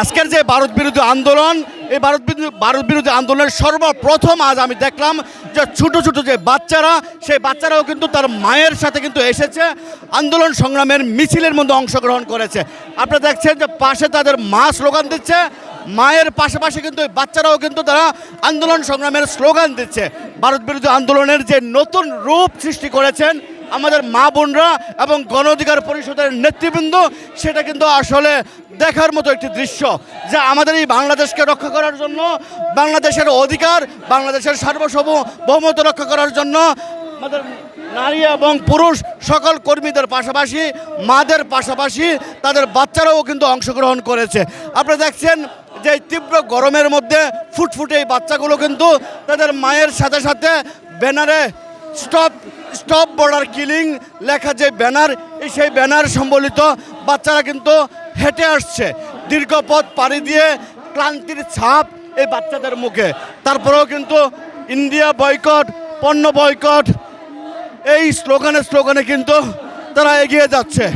আজকের যে ভারত বিরোধী আন্দোলন, এই ভারত ভারত বিরোধী আন্দোলনের সর্বপ্রথম আজ আমি দেখলাম যে ছোট ছোট যে বাচ্চারা, সেই বাচ্চারাও কিন্তু তার মায়ের সাথে কিন্তু এসেছে, আন্দোলন সংগ্রামের মিছিলের মধ্যে অংশগ্রহণ করেছে। আপনারা দেখছেন যে পাশে তাদের মা স্লোগান দিচ্ছে, মায়ের পাশাপাশি কিন্তু বাচ্চারাও কিন্তু তারা আন্দোলন সংগ্রামের স্লোগান দিচ্ছে। ভারত বিরোধী আন্দোলনের যে নতুন রূপ সৃষ্টি করেছেন আমাদের মা বোনরা এবং গণ অধিকার পরিষদের নেতৃবৃন্দ, সেটা কিন্তু আসলে দেখার মতো একটি দৃশ্য যে আমাদের এই বাংলাদেশকে রক্ষা করার জন্য, বাংলাদেশের অধিকার, বাংলাদেশের সার্বভৌম বহুমত রক্ষা করার জন্য আমাদের নারী এবং পুরুষ সকল কর্মীদের পাশাপাশি, মাদের পাশাপাশি তাদের বাচ্চারাও কিন্তু অংশগ্রহণ করেছে। আপনারা দেখছেন যে তীব্র গরমের মধ্যে ফুটফুটে এই বাচ্চাগুলো কিন্তু তাদের মায়ের সাথে সাথে ব্যানারে স্টপ স্টপ বর্ডার কিলিং লেখা যে ব্যানার সেই ব্যানার সম্বলিত বাচ্চারা কিন্তু হেঁটে আসছে। দীর্ঘ পথ পাড়ি দিয়ে ক্লান্তির ছাপ এই বাচ্চাদের মুখে। তারপরেও কিন্তু ইন্ডিয়া বয়কট পণ্য বয়কট এই স্লোগানে স্লোগানে কিন্তু তারা এগিয়ে যাচ্ছে।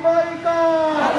খাগড়াছড়ি